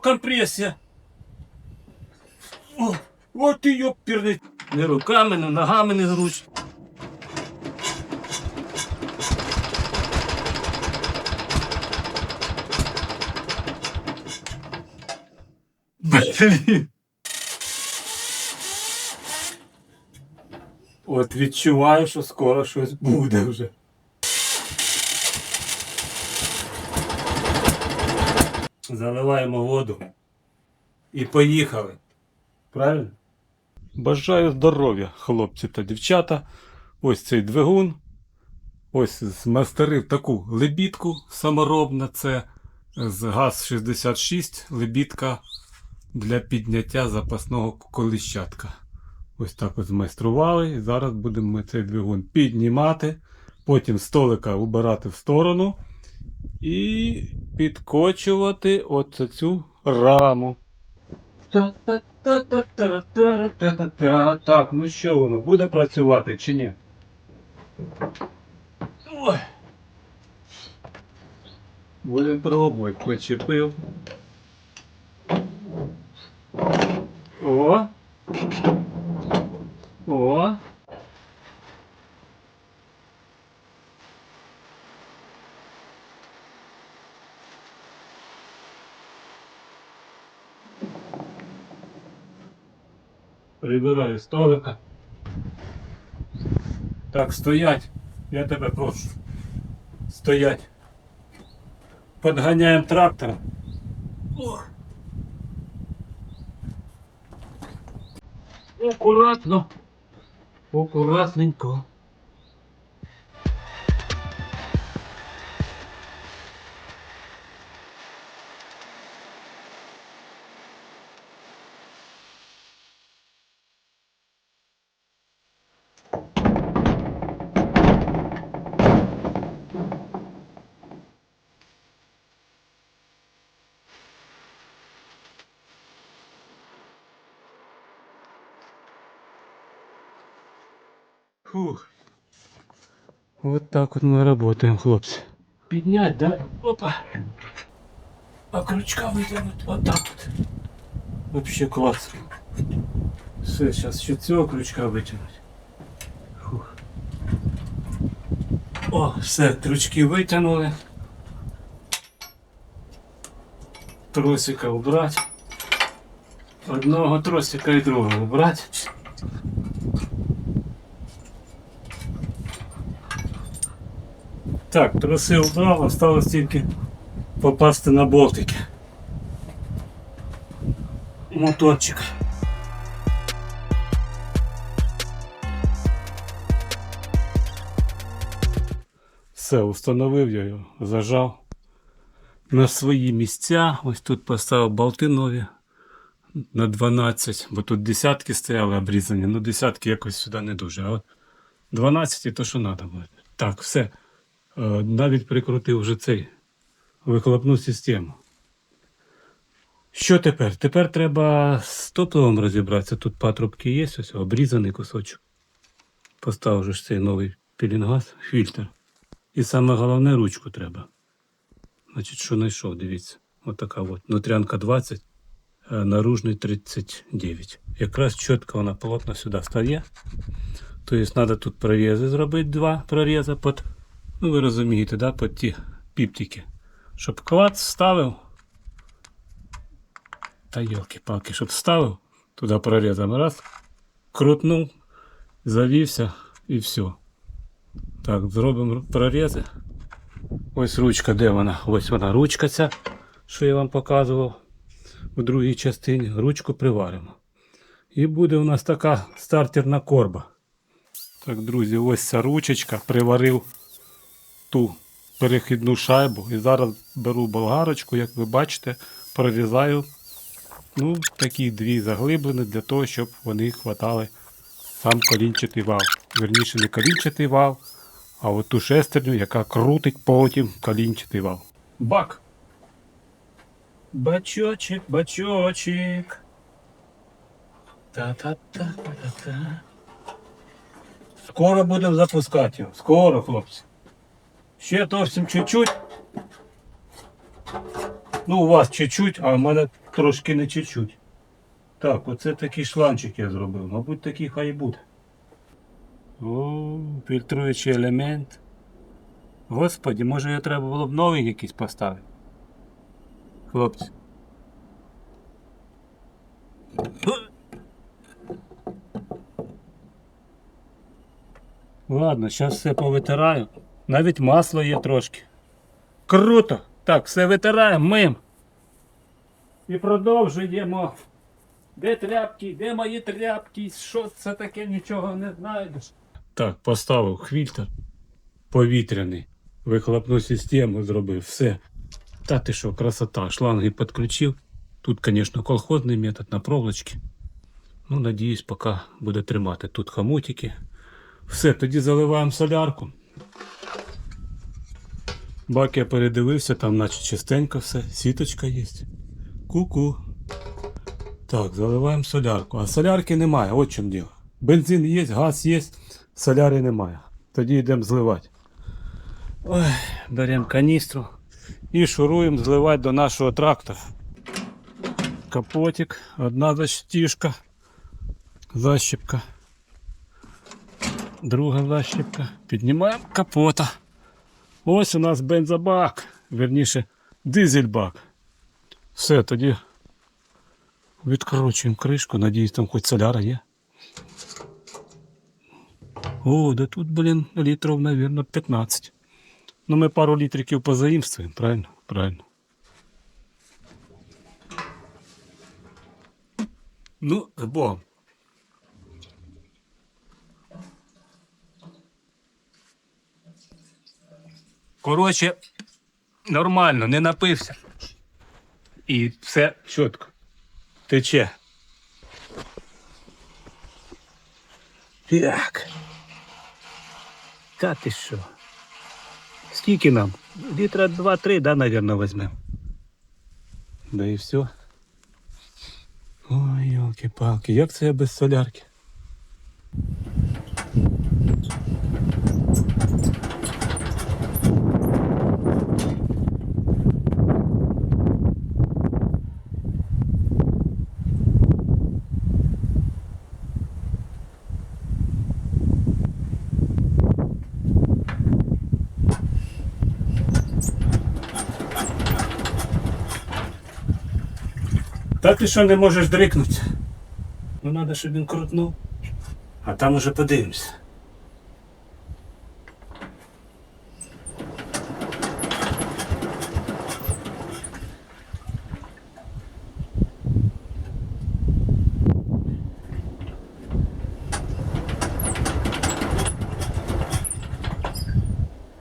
компресія. О, от і йопірний. Не руками, не ногами не зручно. От відчуваю, що скоро щось буде вже. Заливаємо воду. І поїхали. Правильно? Бажаю здоров'я, хлопці та дівчата. Ось цей двигун. Ось змастерив таку лебідку саморобна. Це з ГАЗ-66 лебідка для підняття запасного коліщатка. Ось так ось змайстрували. І зараз будемо ми цей двигун піднімати. Потім столика убирати в сторону. І підкочувати оце цю раму. Так, ну що воно, буде працювати чи ні? Ой. Будемо пробувати. Почепив. О. О. Прибираю столика. Так, стоять. Я тебе прошу. Стоять. Подганяємо трактор. Акуратно. Акуратненько. Вот так вот мы работаем, хлопцы. Піднять, да? Опа. А крючка витягнуть. Вот так вот. Вообще класс. Все, сейчас ще цього крючка витягнуть. Фух. О, все, крючки витягнули. Тросика убрать. Одного тросика і другого убрать. Так, троси убрав, осталось тільки попасти на болтики. Моторчик. Все, установив я його, зажав на свої місця. Ось тут поставив болти нові на 12, бо тут десятки стояли обрізані, ну десятки якось сюди не дуже. А от 12 і то, що треба буде. Так, все. Е, навіть прикрутив вже цей вихлопну систему. Що тепер? Тепер треба з топливом розібратися. Тут патрубки є, ось обрізаний кусочок. Ж цей новий пілінгаз, фільтр. І саме головне ручку треба. Значить, що знайшов, дивіться. Отака от. Нутрянка 20, е, наружний 39. Якраз чітко вона плотно сюди стає. Тобто треба тут прорізи зробити, два прорізи під Ну, ви розумієте, да, під ті піптики. Щоб клад ставив. Та йолки-палки, щоб ставив, туди прорізом раз, крутнув, завівся і все. Так, зробимо прорізи. Ось ручка, де вона? Ось вона ручка ця, що я вам показував у другій частині. Ручку приваримо. І буде у нас така стартерна корба. Так, друзі, ось ця ручечка приварив ту перехідну шайбу. І зараз беру болгарочку, як ви бачите, прорізаю ну, такі дві заглиблені для того, щоб вони хватали сам колінчатий вал. Верніше не колінчатий вал, а от ту шестерню, яка крутить потім колінчатий вал. Бак. Бачочек, бачочек. Та-та-та-та-та. Скоро будемо запускати його. Скоро, хлопці. Ще зовсім чуть-чуть. Ну, у вас чуть-чуть, а в мене Трошки не чуть-чуть. Так, оце такий шланчик я зробив. Мабуть, такий хай буде. О, фільтруючий елемент. Господі, може його треба було б новий якийсь поставити. Хлопці. Ладно, зараз все повитираю. Навіть масло є трошки. Круто! Так, все витираємо, мим. І продовжуємо. Де тряпки? Де мої тряпки? Що це таке? Нічого не знайдеш. Так, поставив фільтр повітряний. Вихлопну систему зробив, все. Та ти що, красота. Шланги підключив. Тут, звісно, колхозний метод на проволочці. Ну, надіюсь, поки буде тримати. Тут хомутики. Все, тоді заливаємо солярку. Бак я передивився, там наче чистенько все, сіточка є. Ку-ку. Так, заливаємо солярку. А солярки немає, от чому діло. Бензин є, газ є, соляри немає. Тоді йдемо зливати. Ой, беремо каністру і шуруємо зливати до нашого трактора. Капотик, одна защіпка, защіпка, друга защіпка. Піднімаємо капота. Ось у нас бензобак, верніше, дизельбак. Все, тоді відкручуємо кришку, надіюсь, там хоч соляра є. О, да тут, блін, літрів, мабуть, 15. Ну, ми пару літриків позаїмствуємо, правильно? Правильно. Ну, з Коротше, нормально, не напився. І все чітко. Тече. Так. Та ти що? Скільки нам? Літра 2-3, да, наверное, возьмем. Да і все. Ой, елки-палки, як це я без солярки? Та ти що не можеш дрикнути? Ну треба, щоб він крутнув. А там уже подивимось.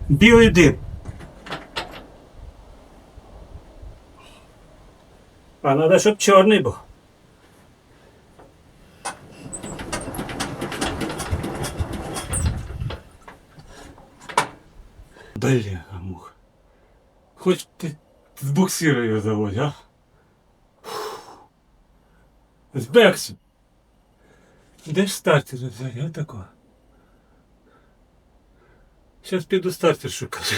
Білий дим. А треба, щоб чорний був. Бля, мух. Хоч ти з буксира його заводь, а? З. Де ж стартер взяти, а такого? Зараз піду стартер шукати.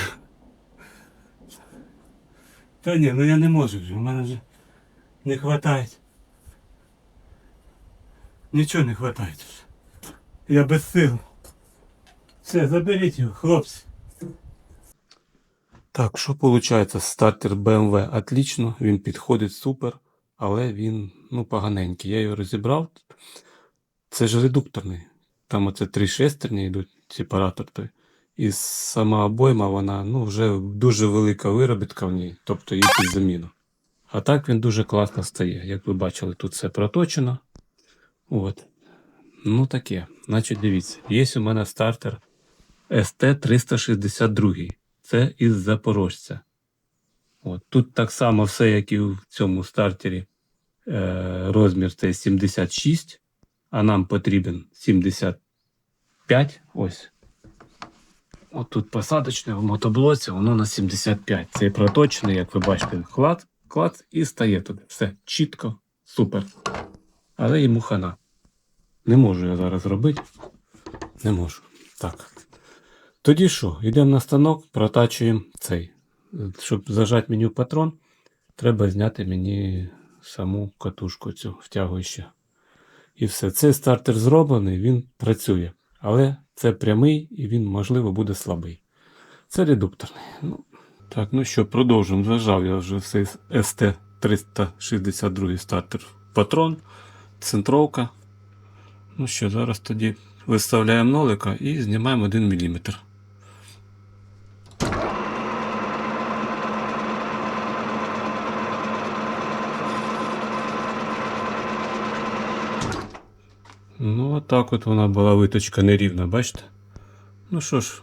Та ні, ну я не можу вже, у мене вже не хватає. Нічого не вже. Я без сил. Все, заберіть його, хлопці. Так, що виходить? Стартер BMW отлично, він підходить супер, але він ну, поганенький. Я його розібрав. Це ж редукторний. Там оце три шестерні йдуть, сепаратор той. І сама обойма, вона ну, вже дуже велика виробітка в ній, тобто її під заміну. А так він дуже класно стає. Як ви бачили, тут все проточено. От. Ну таке. Значить, дивіться, є у мене стартер ST362. Це із Запорожця. От. Тут так само все, як і в цьому стартері. Е, розмір це 76, а нам потрібен 75. Ось. От тут посадочне в мотоблоці, воно на 75. Це проточний, як ви бачите, клад, клад і стає туди. Все чітко, супер. Але йому хана. Не можу я зараз робити. Не можу. Так. Тоді що? Йдемо на станок, протачуємо цей. Щоб зажати мені в патрон, треба зняти мені саму катушку цю втягуючу. І все. Цей стартер зроблений, він працює. Але це прямий і він, можливо, буде слабий. Це редукторний. Ну, так, ну що, продовжуємо. Зажав я вже цей ST362 стартер патрон, центровка. Ну що, зараз тоді виставляємо нолика і знімаємо 1 мм. Ну, отак от вона була виточка нерівна, бачите? Ну що ж,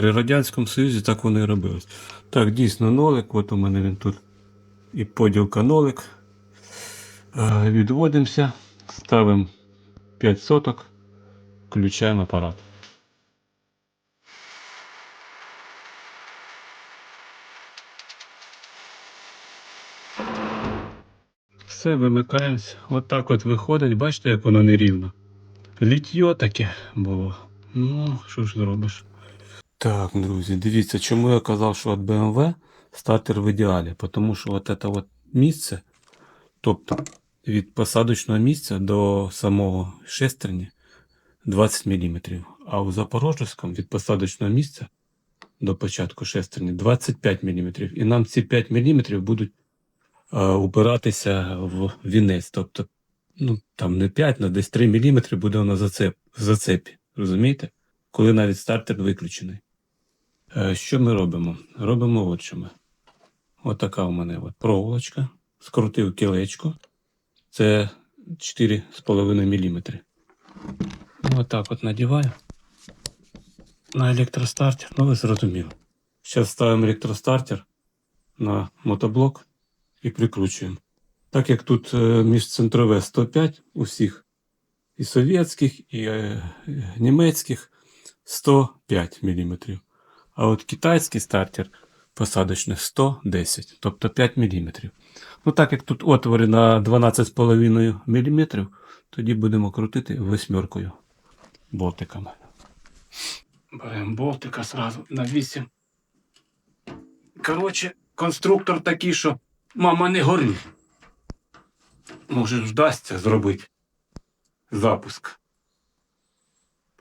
при Радянському Союзі так воно і робилось. Так, дійсно нолик, от у мене він тут і поділка нолик. Е, Відводимося, ставимо 5 соток, включаємо апарат. Все, вимикаємось. От так от виходить, бачите, як воно нерівно. Літьо таке було. Ну, що ж зробиш. Так, друзі, дивіться, чому я казав, що від BMW стартер в ідеалі. Тому що от це от місце, тобто від посадочного місця до самого шестерні 20 мм. А у Запорожецькому від посадочного місця до початку шестерні 25 мм. І нам ці 5 мм будуть е, упиратися в вінець. Тобто, ну там не 5, але десь 3 мм буде на зацеп, в зацепі. Розумієте? Коли навіть стартер виключений. Е, Що ми робимо? Робимо от що ми. Отака у мене от проволочка. Скрутив кілечко. Це 4,5 мм. Отак от надіваю. На електростартер. Ну, ви зрозуміли. Зараз ставимо електростартер на мотоблок і прикручуємо. Так як тут е, міжцентрове 105 усіх, і совєтських, і е, німецьких 105 мм. А от китайський стартер посадочний 110, тобто 5 мм. Ну так як тут отвори на 12,5 мм, тоді будемо крутити восьмеркою болтиками. Беремо болтика сразу на 8. Коротше, конструктор такий, що мама не горить. Може, вдасться зробити запуск.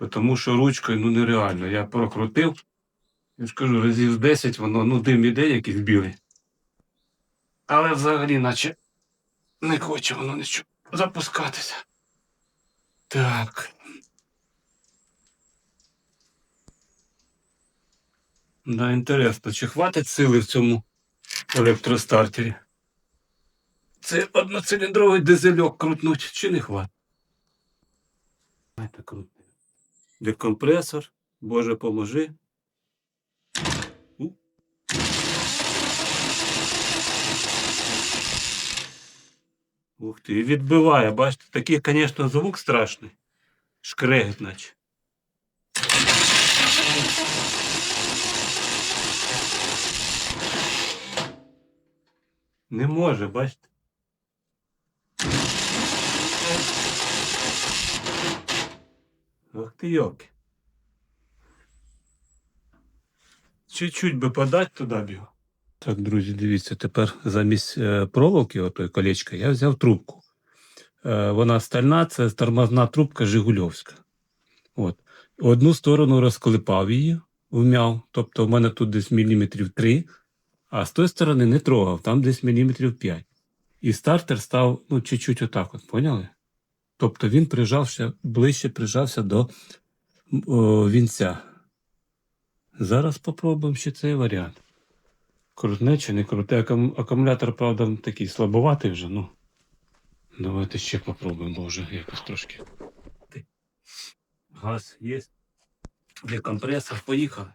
Тому що ручкою ну нереально. Я прокрутив. Я ж кажу, разів 10 воно ну дим іде якийсь білий. Але взагалі, наче не хоче воно нічого запускатися. Так. Да, інтересно, чи хватить сили в цьому електростартері? Це одноциліндровий дизельок крутнуть, чи не хватить? Декомпресор, Боже поможи. Ух ти, відбиває, бачите, такий, звісно, звук страшний. Шкрегет, наче. Не може, бачите. Ох ти йоки. Чуть-чуть би подати туди б його. Так, друзі, дивіться, тепер замість е, проволоки, отої колечка, я взяв трубку. Е, вона стальна, це тормозна трубка Жигульовська. От. Одну сторону розклепав її, вмяв, тобто в мене тут десь міліметрів 3, а з тої сторони не трогав, там десь міліметрів 5. І стартер став ну, чуть-чуть отак, от, поняли? Тобто він прижався, ближче прижався до о, вінця. Зараз попробуємо ще цей варіант. Крутне чи не круте. Акум- Акумулятор, правда, такий слабоватий вже, ну. Давайте ще попробуємо, бо вже якось трошки. Газ є. Декомпресор, поїхали.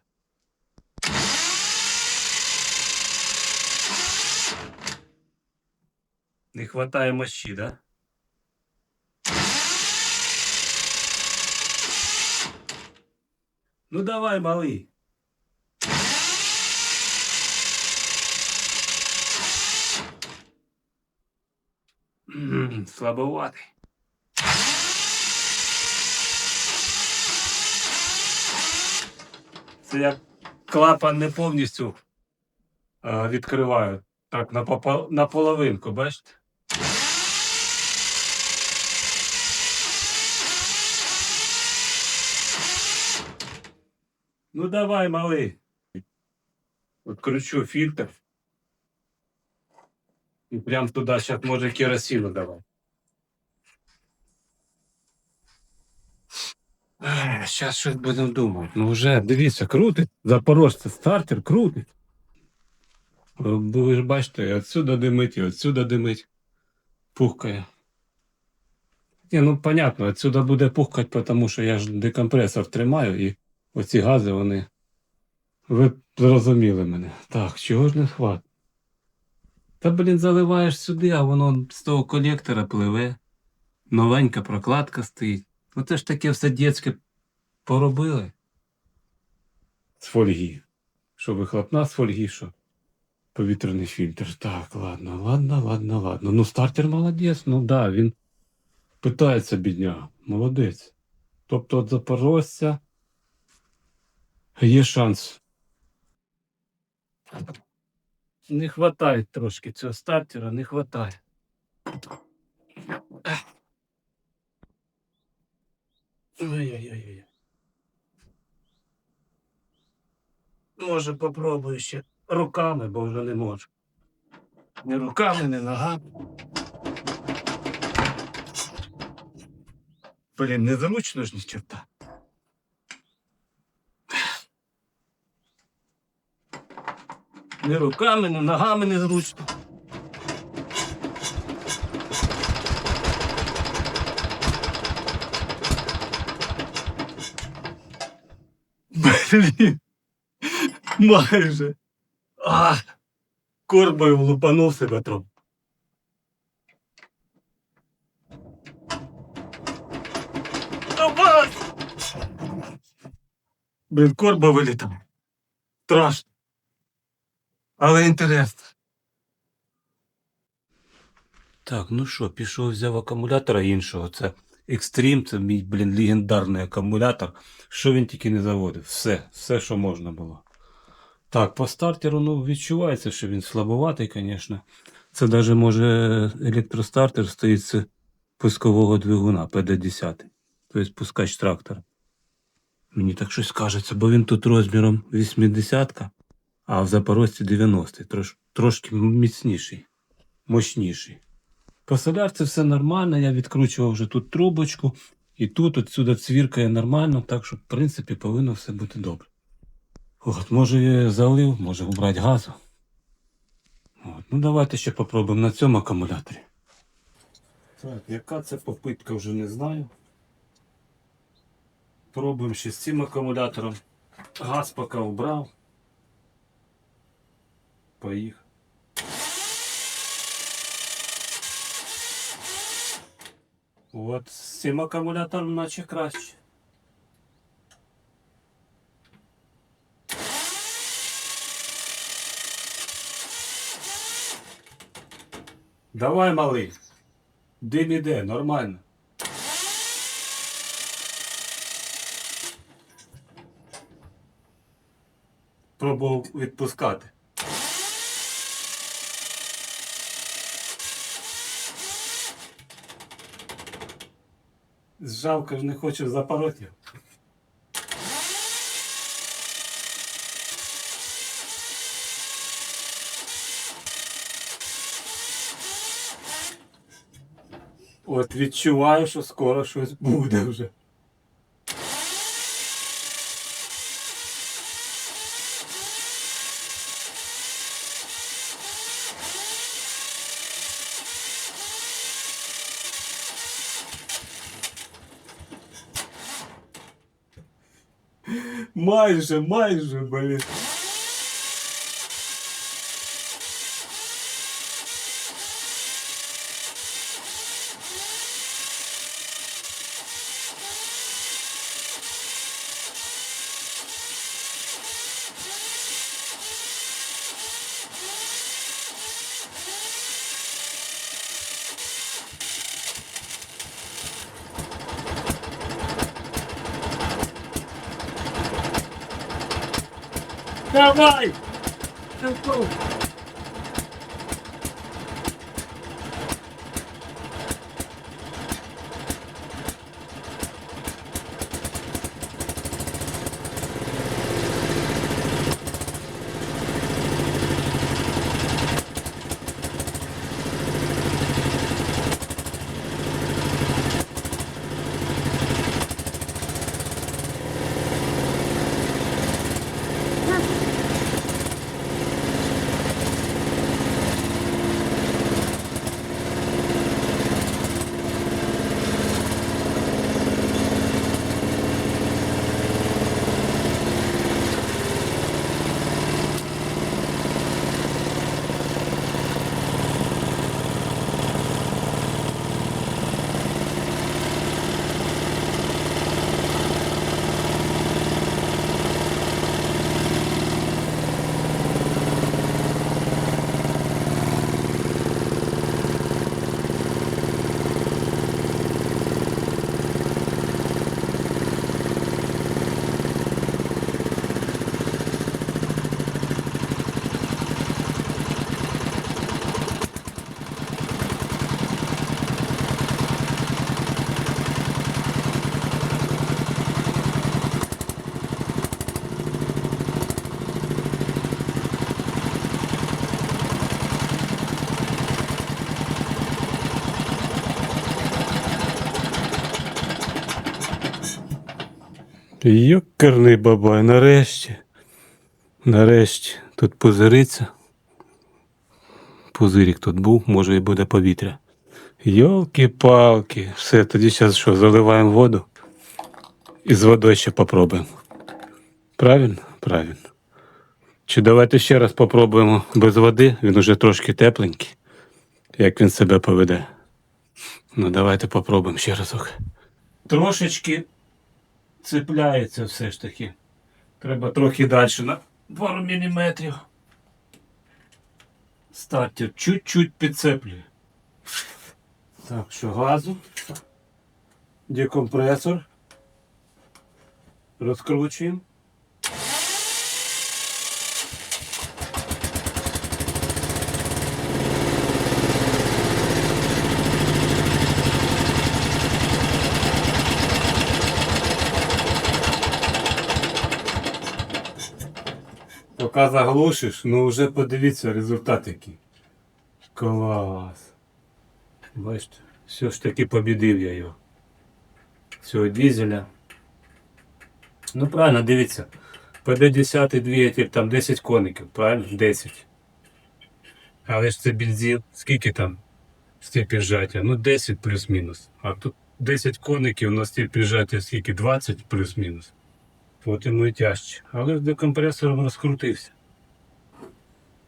Не хватає мощі, да? Ну давай, малий. Слабоватий. Це я клапан не повністю е, відкриваю. Так, на половинку, бачите? Ну давай, малий. Откручу фільтр. І прям туди зараз може керосину давай. Зараз щось будемо думати. Ну вже дивіться, крутить. Запорожце стартер крутить. Ви ж бачите, отсюда димить і отсюда димить. Пухкає. Ні, ну понятно, отсюда буде пухкати, тому що я ж декомпресор тримаю і оці гази вони. Ви зрозуміли мене. Так, чого ж не хват? Та, блін, заливаєш сюди, а воно з того колектора пливе. Новенька прокладка стоїть. Ну це ж таке все дітське поробили. З фольги. Що вихлопна з фольги, що повітряний фільтр. Так, ладно, ладно, ладно, ладно. Ну, стартер молодець, ну да, він питається бідня. Молодець. Тобто от Запорожця є шанс. Не хватає трошки цього стартера, не хватає. Ой-ой-ой. Може, попробую ще руками, бо вже не можу. Ні руками, ні ногами. Блін, незручно ж ні черта. Ні руками, ні ногами незручно. Блін. Майже. А, корбою влупанув себе трохи. Блін, корба вилітав. Страшно. Але інтересно. Так, ну що, пішов взяв акумулятора іншого. Це Extreme, це мій, блін, легендарний акумулятор. Що він тільки не заводив. Все, все, що можна було. Так, по стартеру ну, відчувається, що він слабоватий, звісно. Це навіть може електростартер стоїть з пускового двигуна PD10. Тобто пускач трактора. Мені так щось кажеться, бо він тут розміром 80 а в Запорожці 90 Трош, трошки міцніший, мощніший. По солярці все нормально, я відкручував вже тут трубочку, і тут отсюди цвіркає нормально, так що, в принципі, повинно все бути добре. От, може я залив, може убрати газу. От, ну давайте ще попробуємо на цьому акумуляторі. Так, яка це попитка, вже не знаю. Пробуємо ще з цим акумулятором. Газ поки убрав. Поїхав. От з цим акумулятором наче краще. Давай, малий. Дим іде, нормально. Пробував відпускати. Жалко ж не хочу запороти. От відчуваю, що скоро щось буде вже. Майже, майже, блін. Давай! Давай! Йокерний бабай, нарешті. Нарешті тут пузириться. Пузирік тут був, може і буде повітря. Йолки-палки. Все, тоді зараз що, заливаємо воду і з водою ще попробуємо. Правильно? Правильно. Чи давайте ще раз попробуємо без води, він уже трошки тепленький. Як він себе поведе. Ну, давайте попробуємо ще разок. Трошечки цепляється все ж таки. Треба трохи далі на пару міліметрів. Стартер чуть-чуть підцеплює. Так, що газу. Декомпресор. Розкручуємо. Поки заглушиш, ну вже подивіться результат який. Клас. Бачите, все ж таки побідив я його. Цього дизеля. Ну правильно, дивіться. ПД-10 двигатель, там 10 коників, правильно? 10. Але ж це бензин. Скільки там степінь зжаття? Ну 10 плюс-мінус. А тут 10 коників на степінь зжаття скільки? 20 плюс-мінус. От йому і тяжче. Але з декомпресором розкрутився.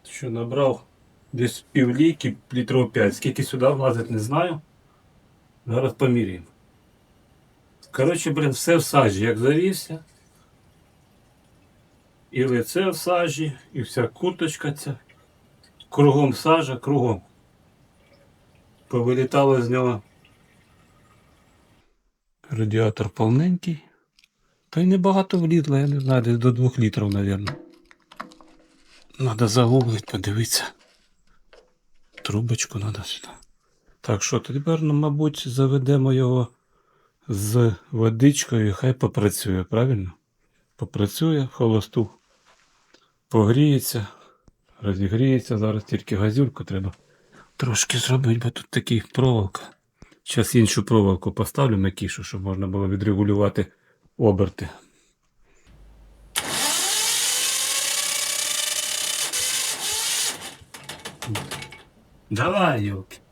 Що набрав десь півлійки, літрів 5. Скільки сюди влазить, не знаю. Зараз поміряємо. Коротше, блин, все в сажі, як завівся. І лице в сажі, і вся курточка ця. Кругом сажа, кругом. Повилітало з нього. Радіатор повненький. Та й небагато влізло, я не знаю, десь до 2 літрів, мабуть. Надо загуглить, подивитися. Трубочку треба сюди. Так що тепер, ну, мабуть, заведемо його з водичкою, хай попрацює, правильно? Попрацює, холосту. Погріється, розігріється. Зараз тільки газюльку треба трошки зробити, бо тут такий проволока. Зараз іншу проволоку поставлю м'якішу, щоб можна було відрегулювати оберти. Давай, Юлки.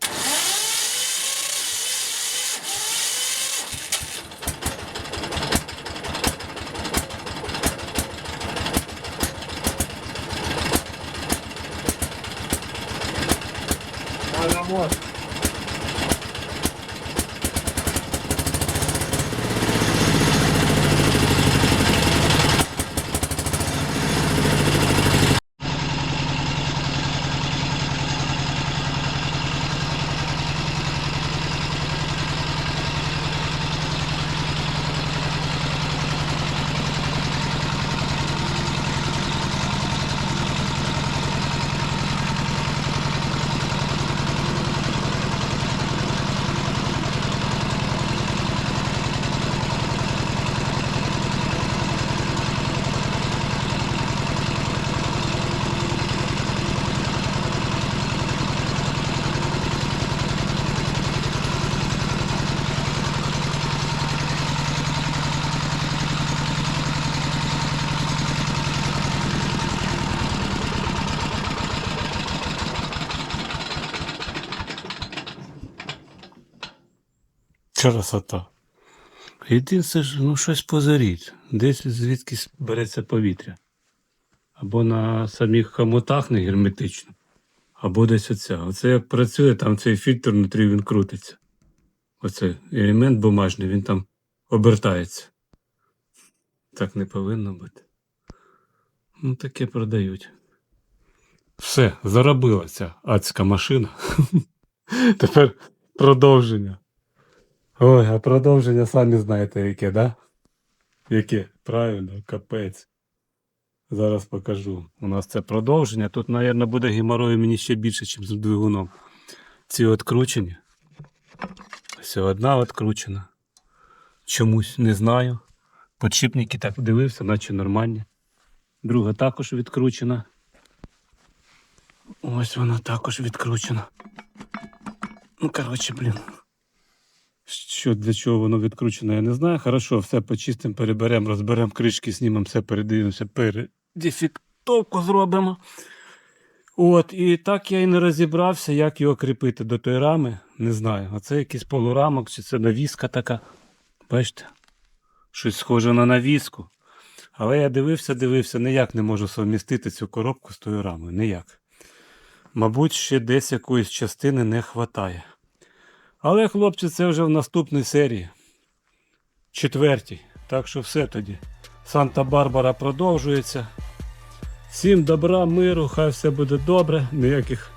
Красота. Єдине, ж, ну щось позоріть. Десь звідки береться повітря. Або на самих хомутах не герметично, або десь оця. Оце як працює, там цей фільтр внутрі він крутиться. Оцей елемент бумажний, він там обертається. Так не повинно бути. Ну, таке продають. Все, заробилася адська машина. Тепер продовження. Ой, а продовження самі знаєте яке, да? Яке? Правильно, капець. Зараз покажу. У нас це продовження. Тут, мабуть, буде геморою мені ще більше, ніж з двигуном. Ці відкручені. Все, одна відкручена. Чомусь не знаю. Подшипники так дивився, наче нормальні. Друга також відкручена. Ось вона також відкручена. Ну, коротше, блін. Що для чого воно відкручено, я не знаю. Хорошо, все почистимо, переберемо, розберемо кришки, знімемо все, передивимося, передефектовку зробимо. От, і так я і не розібрався, як його кріпити до тої рами. Не знаю. А це якийсь полурамок, чи це навіска така. Бачите? Щось схоже на навіску. Але я дивився, дивився, ніяк не можу совмістити цю коробку з тою рамою. Ніяк. Мабуть, ще десь якоїсь частини не вистачає. Але, хлопці, це вже в наступній серії. Четвертій. Так що все тоді. Санта-Барбара продовжується. Всім добра, миру, хай все буде добре. Ніяких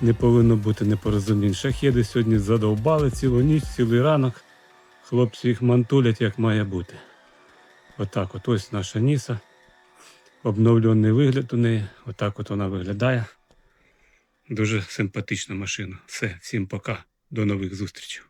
не повинно бути непорозумінь. Шахеди сьогодні задовбали цілу ніч, цілий ранок. Хлопці їх мантулять, як має бути. Отак от ось наша Ніса. Обновлений вигляд у неї. Отак от вона виглядає. Дуже симпатична машина. Все, всім пока. До нових зустрічей.